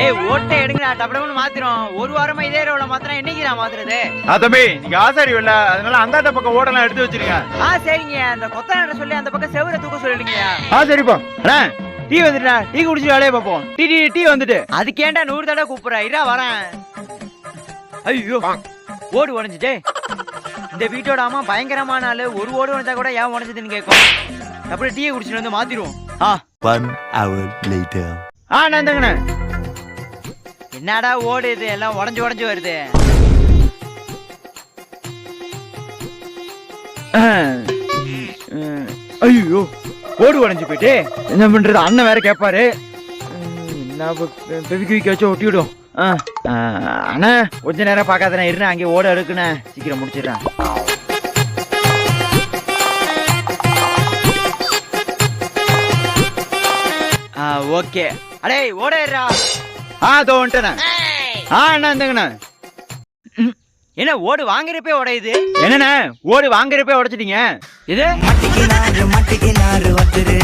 ஏய் ஓட்டை எடுங்கடா டபடம்னு மாத்திரும். ஒரு வாரமா இதே ரோல மாத்திரம் என்னைக்கு நான் மாத்துறது? ஆ தம்பி நீங்க ஆசாரி இல்ல அதனால அந்தாண்ட பக்கம் ஓடலாம் எடுத்து வச்சிருங்க. ஆ சரிங்க. அந்த கொத்தனார சொல்லி அந்த பக்கம் செவரை தூக்க சொல்லிடுங்கயா ஆ சரிப்பா. அண்ணா டீ வந்துட்டா. டீ குடிச்சு வேலையை பார்ப்போம். டீ டீ டீ வந்துட்டு. அதுக்கேண்டா நூறு தடவை கூப்பிடுறா? இரா வரேன். ஐயோ ஓடு உடஞ்சிட்டே. இந்த வீட்டோட அம்மா பயங்கரமான ஆளு. ஒரு ஓடு உடைஞ்சா கூட ஏன் உடஞ்சதுன்னு கேட்கும். அப்படியே டீயை குடிச்சிட்டு வந்து மாத்திருவோம் ஆ. Later. ஆ நான் இந்தங்கண்ணே. என்னடா ஓடு இது? எல்லாம் உடஞ்சு உடஞ்சு வருது. ஐயோ ஓடு உடஞ்சு போயிட்டு. என்ன பண்றது? அண்ணன் வேற கேட்பாரு என்ன பெவிக்கு விக்க வச்சு ஒட்டி விடும் ஆ, அண்ணா கொஞ்ச நேரம் பார்க்காதண்ணே. இருண்ணே அங்கே ஓட எடுக்குண்ணே சீக்கிரம் முடிச்சிடறேன் ஆ ஓகே. அடே ஓடேறா அதோ வந்துட்டேண்ணே ஆ அண்ணா இந்தங்கண்ணா. என்ன ஓடு வாங்குறப்பே உடையுது என்னண்ணே ஓடு வாங்குறப்பே உடைச்சிட்டீங்க? இது? மட்டிக்கு நாறு மட்டிக்கு நாறு ஒத்துரு